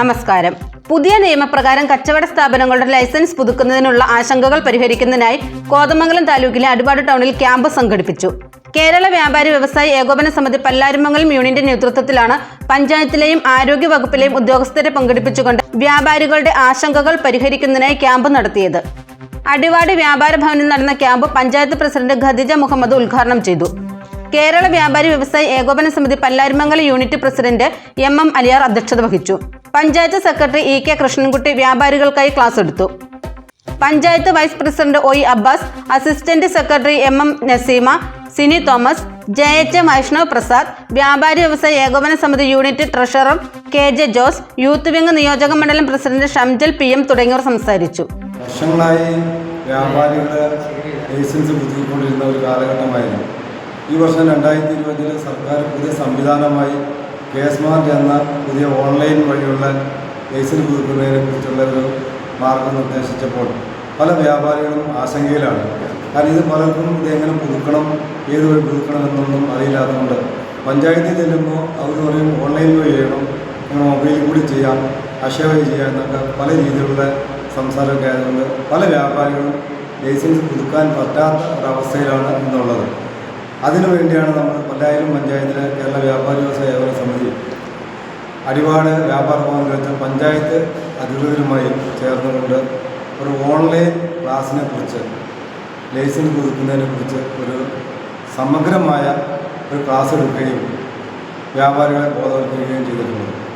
നമസ്കാരം. പുതിയ നിയമപ്രകാരം കച്ചവട സ്ഥാപനങ്ങളുടെ ലൈസൻസ് പുതുക്കുന്നതിനുള്ള ആശങ്കകൾ പരിഹരിക്കുന്നതിനായി കോതമംഗലം താലൂക്കിലെ അടിപാട് ടൗണിൽ ക്യാമ്പ് സംഘടിപ്പിച്ചു. കേരള വ്യാപാരി വ്യവസായി ഏകോപന സമിതി പല്ലാരിമംഗലം യൂണിയന്റെ നേതൃത്വത്തിലാണ് പഞ്ചായത്തിലെയും ആരോഗ്യ വകുപ്പിലെയും ഉദ്യോഗസ്ഥരെ പങ്കെടുപ്പിച്ചുകൊണ്ട് വ്യാപാരികളുടെ ആശങ്കകൾ പരിഹരിക്കുന്നതിനായി ക്യാമ്പ് നടത്തിയത്. അടിവാട് വ്യാപാര ഭവനിൽ നടന്ന ക്യാമ്പ് പഞ്ചായത്ത് പ്രസിഡന്റ് ഖദിജ മുഹമ്മദ് ഉദ്ഘാടനം ചെയ്തു. Kerala Vyapari Vyavasayi Ekopana Samithi Pallarimangalam unit president M M Aliyar അധ്യക്ഷത വഹിച്ചു. Panchayat secretary E K Krishnankutty വ്യാപാരികൾക്കായി class എടുത്തു. Panchayat vice president O E Abbas assistant secretary M M Naseema Sini Thomas J H Vaishnav Prasad Vyapari Vyavasayi Ekopana Samithi unit treasurer K J Jose youth wing നിയോജക മണ്ഡലം president Shamjal P M തുടങ്ങിയവർ സംസാരിച്ചു. വർഷങ്ങളായി വ്യാപാരികളുടെ licence പുതുക്കിക്കൊണ്ടിരുന്ന ഒരു കാലഘട്ടമായിരുന്നു. ഈ വർഷം രണ്ടായിരത്തി ഇരുപതിൽ സർക്കാർ പുതിയ സംവിധാനമായി കെ സ്മാർട്ട് എന്ന പുതിയ ഓൺലൈൻ വഴിയുള്ള ലൈസൻസ് പുതുക്കുന്നതിനെ കുറിച്ചുള്ള ഒരു മാർഗം നിർദ്ദേശിച്ചപ്പോൾ പല വ്യാപാരികളും ആശങ്കയിലാണ്. കാരണം ഇത് പലർക്കും ഇത് എങ്ങനെ പുതുക്കണം ഏത് വഴി പുതുക്കണം എന്നൊന്നും അറിയില്ലാത്തതുകൊണ്ട് പഞ്ചായത്തിൽ ചെല്ലുമ്പോൾ അവർ പറയും ഓൺലൈൻ വഴി ചെയ്യണം നിങ്ങൾ മൊബൈലിൽ കൂടി ചെയ്യാം അക്ഷയ വഴി ചെയ്യാം എന്നൊക്കെ പല രീതിയിലുള്ള സംസാരമൊക്കെ ആയതുകൊണ്ട് പല വ്യാപാരികളും ലൈസൻസ് പുതുക്കാൻ പറ്റാത്ത ഒരവസ്ഥയിലാണ് ഇന്നുള്ളത്. അതിനുവേണ്ടിയാണ് നമ്മൾ കൊല്ലായിരം പഞ്ചായത്തിലെ കേരള വ്യാപാരി വ്യവസായ സമിതി അടിവാട് വ്യാപാര വെച്ച പഞ്ചായത്ത് അധികൃതരുമായി ചേർന്നുകൊണ്ട് ഒരു ഓൺലൈൻ ക്ലാസ്സിനെ കുറിച്ച് ലൈസൻസ് പുതുക്കുന്നതിനെ കുറിച്ച് ഒരു സമഗ്രമായ ഒരു ക്ലാസ് എടുക്കുകയും വ്യാപാരികളെ ബോധവൽക്കരിക്കുകയും ചെയ്തിട്ടുള്ളത്